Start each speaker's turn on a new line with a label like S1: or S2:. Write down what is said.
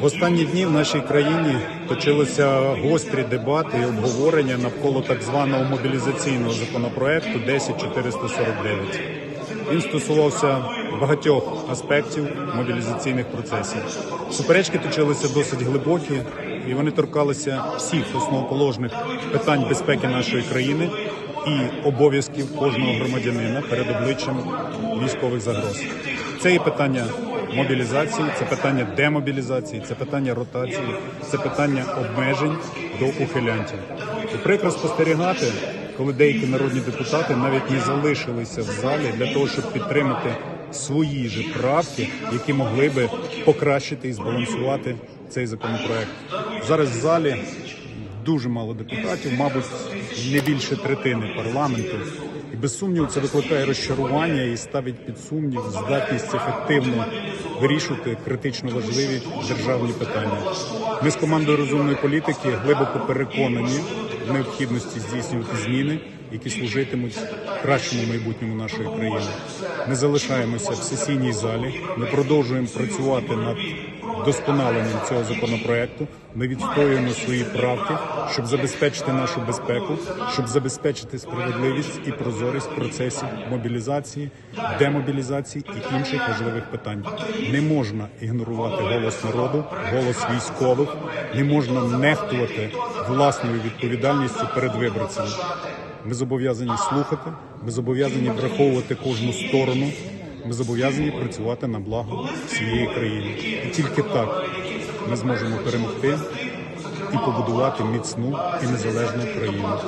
S1: В останні дні в нашій країні точилися гострі дебати і обговорення навколо так званого мобілізаційного законопроекту 10449. Він стосувався багатьох аспектів мобілізаційних процесів. Суперечки точилися досить глибокі, і вони торкалися всіх основоположних питань безпеки нашої країни і обов'язків кожного громадянина перед обличчям військових загроз. Це і питання мобілізації, це питання демобілізації, це питання ротації, це питання обмежень до ухилянтів. І прикро спостерігати, коли деякі народні депутати навіть не залишилися в залі для того, щоб підтримати свої ж правки, які могли би покращити і збалансувати цей законопроект. Зараз в залі дуже мало депутатів, мабуть, не більше третини парламенту. І без сумніву це викликає розчарування і ставить під сумнів здатність ефективно вирішувати критично важливі державні питання. Ми з командою розумної політики глибоко переконані необхідності здійснювати зміни, які служитимуть кращому майбутньому нашої країни. Ми залишаємося в сесійній залі. Ми продовжуємо працювати над вдосконаленням цього законопроекту. Ми відстоюємо свої правки, щоб забезпечити нашу безпеку, щоб забезпечити справедливість і прозорість процесів мобілізації, демобілізації і інших важливих питань. Не можна ігнорувати голос народу, голос військових, не можна нехтувати власною відповідальністю перед виборцями. Ми зобов'язані слухати, ми зобов'язані враховувати кожну сторону. Ми зобов'язані працювати на благо своєї країни. І тільки так ми зможемо перемогти і побудувати міцну і незалежну країну.